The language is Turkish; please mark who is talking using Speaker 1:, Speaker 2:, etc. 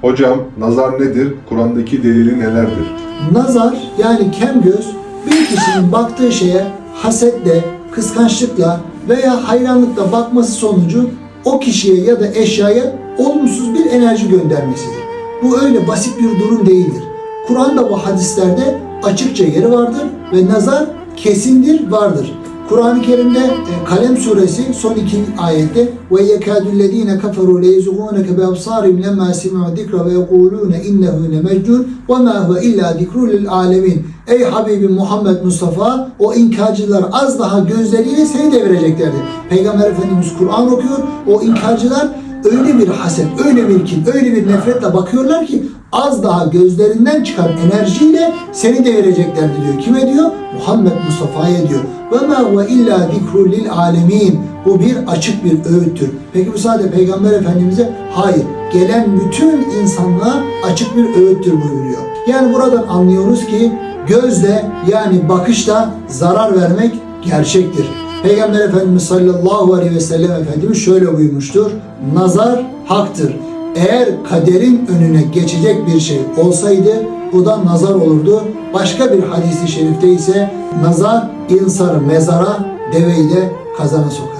Speaker 1: Hocam nazar nedir? Kur'an'daki delili nelerdir?
Speaker 2: Nazar yani kem göz bir kişinin baktığı şeye hasetle, kıskançlıkla veya hayranlıkla bakması sonucu o kişiye ya da eşyaya olumsuz bir enerji göndermesidir. Bu öyle basit bir durum değildir. Kur'an'da bu hadislerde açıkça yeri vardır ve nazar kesindir, vardır. Kur'an-ı Kerim'de e, Kalem suresi son iki ayette ve yekadüllezine kaferu leyezugûneke bi absârim lemma semi'u zikra ve yekulûne innehu lemecnun ve ma huve illa zikrun lil alemin. Ey Habibim Muhammed Mustafa o inkarcılar az daha gözleriyle seni devireceklerdi. Peygamber Efendimiz Kur'an okuyor. O inkarcılar öyle bir haset, öyle bir kin, öyle bir nefretle bakıyorlar ki az daha gözlerinden çıkan enerjiyle seni devireceklerdi diyor. Kime diyor? Muhammed Mustafa'ya diyor. Ve ma huve illa zikrun lil alemin. Bu bir açık bir öğüttür. Peki bu sadece Peygamber Efendimiz'e? Hayır. Gelen bütün insanlığa açık bir öğüttür buyuruyor. Yani buradan anlıyoruz ki gözle yani bakışla zarar vermek gerçektir. Peygamber Efendimiz sallallahu aleyhi ve sellem Efendimiz şöyle buyurmuştur. Nazar haktır. Eğer kaderin önüne geçecek bir şey olsaydı bu da nazar olurdu. Başka bir hadisi şerifte ise nazar insanı mezara, deveyi de kazana sokar.